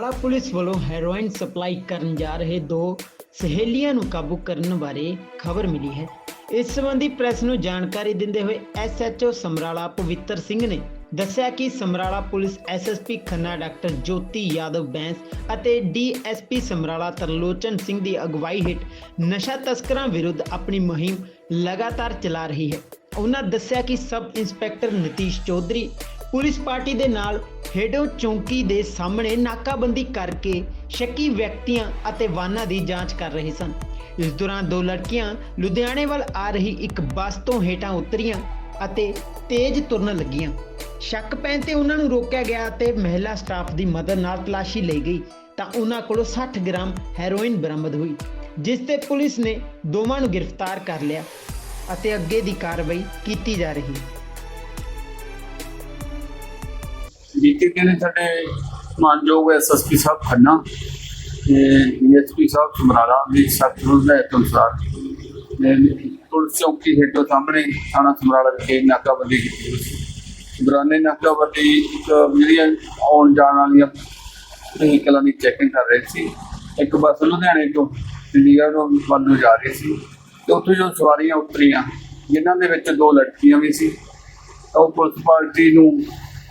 Samrala police ਵੱਲੋਂ heroin supply ਕਰਨ ਜਾ ਰਹੇ ਦੋ ਸਹੇਲੀਆਂ ਨੂੰ ਕਾਬੂ ਕਰਨ ਬਾਰੇ ਖਬਰ ਮਿਲੀ ਹੈ। ਇਸ ਸੰਬੰਧੀ ਪ੍ਰੈਸ ਨੂੰ ਜਾਣਕਾਰੀ ਦਿੰਦੇ ਹੋਏ ਐਸਐਚਓ ਸਮਰਾਲਾ ਪਵਿੱਤਰ ਸਿੰਘ ਨੇ ਦੱਸਿਆ ਕਿ Samrala police SSP Khanna, doctor Jyoti Yadav Bains ਅਤੇ ਡੀਐਸਪੀ ਸਮਰਾਲਾ ਤਰਲੋਚਨ ਸਿੰਘ ਦੀ ਅਗਵਾਈ ਹੇਠ ਨਸ਼ਾ ਤਸਕਰਾਂ ਵਿਰੁੱਧ ਆਪਣੀ ਮੁਹਿੰਮ ਲਗਾਤਾਰ ਚਲਾ ਰਹੀ ਹੈ। ਉਹਨਾਂ ਦੱਸਿਆ ਕਿ sub inspector Natish Chaudhary police party ਦੇ ਨਾਲ ਹੇਡੋ ਚੌਂਕੀ ਦੇ ਸਾਹਮਣੇ ਨਾਕਾਬੰਦੀ ਕਰਕੇ ਸ਼ੱਕੀ ਵਿਅਕਤੀਆਂ ਅਤੇ ਵਾਹਨਾਂ ਦੀ ਜਾਂਚ ਕਰ ਰਹੇ ਸਨ। ਇਸ ਦੌਰਾਨ ਦੋ ਲੜਕੀਆਂ ਲੁਧਿਆਣੇ ਵੱਲ ਆ ਰਹੀ ਇੱਕ ਬੱਸ ਤੋਂ ਹੇਠਾਂ ਉਤਰੀਆਂ ਅਤੇ ਤੇਜ਼ ਤੁਰਨ ਲੱਗੀਆਂ। ਸ਼ੱਕ ਪੈਣ ਤੇ ਉਹਨਾਂ ਨੂੰ ਰੋਕਿਆ ਗਿਆ ਅਤੇ ਮਹਿਲਾ ਸਟਾਫ ਦੀ ਮਦਦ ਨਾਲ ਤਲਾਸ਼ੀ ਲਈ ਗਈ ਤਾਂ ਉਹਨਾਂ ਕੋਲੋਂ 60 ਗ੍ਰਾਮ ਹੈਰੋਇਨ ਬਰਾਮਦ ਹੋਈ, ਜਿਸ ਤੇ ਪੁਲਿਸ ਨੇ ਦੋਵਾਂ ਨੂੰ ਗ੍ਰਿਫਤਾਰ ਕਰ ਲਿਆ ਅਤੇ ਅੱਗੇ ਦੀ ਕਾਰਵਾਈ ਕੀਤੀ ਜਾ ਰਹੀ ਹੈ। ਬੀਤੇ ਦਿਨ ਸਾਡੇ ਮਾਨਯੋਗ ਐਸਐਸਪੀ ਸਾਹਿਬ ਖੰਨਾ ਤੇ ਡੀਐਸਪੀ ਸਾਹਿਬ ਸਮਰਾਲਾ ਦੀ ਸਖਤ ਹਦਾਇਤ ਅਨੁਸਾਰ। ਨੇ ਪੁਲਿਸ ਚੌਕੀ ਹੇਠੋਂ ਸਾਹਮਣੇ ਥਾਣਾ ਸਮਰਾਲਾ ਵਿਖੇ ਨਾਕਾਬੰਦੀ ਕੀਤੀ ਦੌਰਾਨੇ ਨਾਕਾਬੰਦੀ ਇੱਕ ਜਿਹੜੀ ਆਉਣ ਜਾਣ ਵਾਲੀਆਂ ਵਹੀਕਲਾਂ ਦੀ ਚੈਕਿੰਗ ਕਰ ਰਹੇ ਸੀ। ਇੱਕ ਬੱਸ ਲੁਧਿਆਣੇ ਤੋਂ ਚੰਡੀਗੜ੍ਹ ਵੱਲ ਨੂੰ ਜਾ ਰਹੀ ਸੀ ਤੇ ਉੱਥੇ ਜੋ ਸਵਾਰੀਆਂ ਉਤਰੀਆਂ, ਜਿਨ੍ਹਾਂ ਦੇ ਵਿੱਚ ਦੋ ਲੜਕੀਆਂ ਵੀ ਸੀ। ਉਹ ਪੁਲਿਸ ਪਾਰਟੀ ਨੂੰ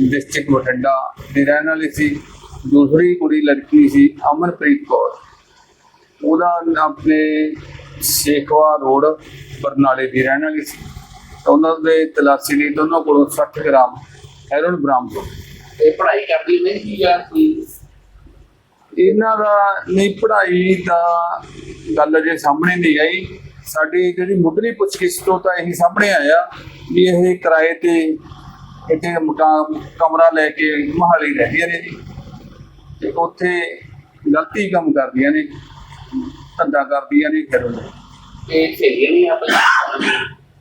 ਡਿਸਟ੍ਰਿਕਟ ਬਠਿੰਡਾ ਦੀ ਰਹਿਣ ਵਾਲੀ ਸੀ। ਦੂਸਰੀ ਕੁੜੀ ਲੜਕੀ ਸੀ ਅਮਨਪ੍ਰੀਤ ਕੌਰ। ਉਹਦਾ ਆਪਣੇ ਸੇਖਵਾ ਰੋਡ ਬਰਨਾਲੇ ਦੀ ਰਹਿਣ ਵਾਲੀ ਸੀ। ਉਹਨਾਂ ਦੇ ਤਲਾਸ਼ੀ ਲਈ ਦੋਨਾਂ ਕੋਲੋਂ 60 ਗ੍ਰਾਮ ਹੈਰੋਨ ਬਰਾਮਦ ਹੋਈ। ਇਹ ਪੜ੍ਹਾਈ ਕਰਦੀ ਨਹੀਂ ਕੀ ਯਾਰ ਕੋਈ? ਇਹਨਾਂ ਦਾ ਨਹੀਂ ਪੜ੍ਹਾਈ ਦਾ ਗੱਲ ਅਜੇ ਸਾਹਮਣੇ ਨਹੀਂ ਆਈ। ਸਾਡੀ ਜਿਹੜੀ ਮੁੱਢਲੀ ਪੁੱਛਗਿੱਛ ਤੋਂ ਤਾਂ ਇਹੀ ਸਾਹਮਣੇ ਆਇਆ ਵੀ ਇਹ ਕਿਰਾਏ ਤੇ ਇੱਥੇ ਮਕਾਨ ਕਮਰਾ ਲੈ ਕੇ ਮਹਾਲੀ ਰਹਿੰਦੀਆਂ ਨੇ ਜੀ। ਤੇ ਉੱਥੇ ਗਲਤੀ ਕੰਮ ਕਰਦੀਆਂ ਨੇ ਧੰਦਾ ਕਰਦੀਆਂ ਨੇ ਫਿਰ ਇਹ ਸਹੇਲੀਆਂ ਨਹੀਂ ਆਪਸ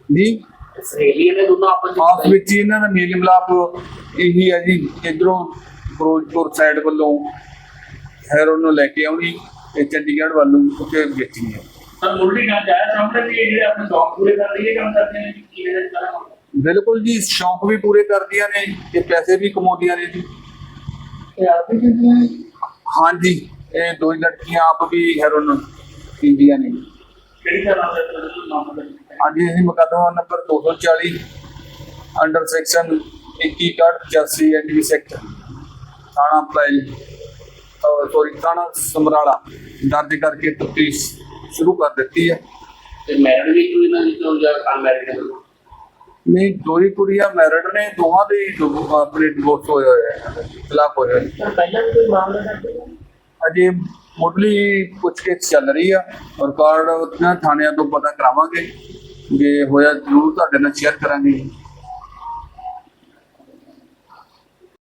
ਜੀ? ਸਹੇਲੀਆਂ ਨੇ ਦੋਨੋਂ ਆਪਸ ਆਪਸ ਵਿੱਚ ਹੀ ਇਹਨਾਂ ਦਾ ਮੇਲ ਮਿਲਾਪ ਇਹੀ ਹੈ ਜੀ ਇਧਰੋਂ ਫਿਰੋਜ਼ਪੁਰ ਸਾਈਡ ਵੱਲੋਂ ਹੈਰੋਨ ਨੂੰ ਲੈ ਕੇ ਆਉਣੀ ਤੇ ਚੰਡੀਗੜ੍ਹ ਵੱਲ ਉੱਥੇ ਵੇਚਣੀ ਹੈ ਪਰ ਮੁੱਢਲੀ ਗੱਲ ਜਾਇਆ ਸਾਹਮਣੇ ਵੀ ਇਹ ਜਿਹੜੇ ਆਪਣੇ ਸ਼ੌਕ ਪੂਰੇ ਕਰ ਲਈਏ ਕੰਮ ਕਰਦੇ ਨੇ ਕੀ ਨੇ ਕਰਾਂ ਬਿਲਕੁਲ ਜੀ ਸ਼ੌਂਕ ਵੀ ਪੂਰੇ ਕਰਦੀਆਂ ਨੇ ਤੇ ਪੈਸੇ ਵੀ ਕਮਾਉਂਦੀਆਂ ਨੇ ਜੀ। ਇਹ ਆਪ ਹੀ ਜਿਹੜੀਆਂ ਹਾਂਜੀ ਇਹ ਦੋ ਲੜਕੀਆਂ ਆਪ ਵੀ ਹੈਰੋਨ ਪੀਂਦੀਆਂ ਨੇ। ਕਿਹੜੀ ਤਰ੍ਹਾਂ ਦਾ ਦਾ ਅੱਜ ਅਸੀਂ ਮੁਕੱਦਮਾ number 240 under section 2185 ND sector ਥਾਣਾ ਪੈਲ ਸੋਰੀ ਥਾਣਾ ਸਮਰਾਲਾ। ਦਰਜ ਕਰਕੇ ਤਫਤੀਸ਼ ਸ਼ੁਰੂ ਕਰ ਦਿੱਤੀ ਹੈ। ਤੇ ਮੈਰਿਡ ਵੀ ਕੋਈ ਨਾ ਜੋ ਜਾਂ ਅਨਮੈਰਿਡ ਹੈ? ਨਹੀਂ ਦੋ ਹੀ ਕੁੜੀਆਂ ਮੈਰਿਡ ਨੇ ਦੋਹਾਂ ਦੇ ਹੀ ਆਪਣੇ ਡਿਵੋਰਸ ਹੋਏ ਹੋਏ ਆ ਤਲਾਕ ਹੋਏ ਹੋਏ ਪਹਿਲਾਂ ਵੀ ਕੋਈ ਮਾਮਲਾ ਕਰਦੇ ਅਜੇ ਮੁੱਢਲੀ ਪੁੱਛਗਿੱਛ ਚੱਲ ਰਹੀ ਆ ਰਿਕਾਰਡ ਉਹਨਾਂ ਥਾਣਿਆਂ ਤੋਂ ਪਤਾ ਕਰਾਵਾਂਗੇ ਜੇ ਹੋਇਆ ਜ਼ਰੂਰ ਤੁਹਾਡੇ ਨਾਲ ਸ਼ੇਅਰ ਕਰਾਂਗੇ।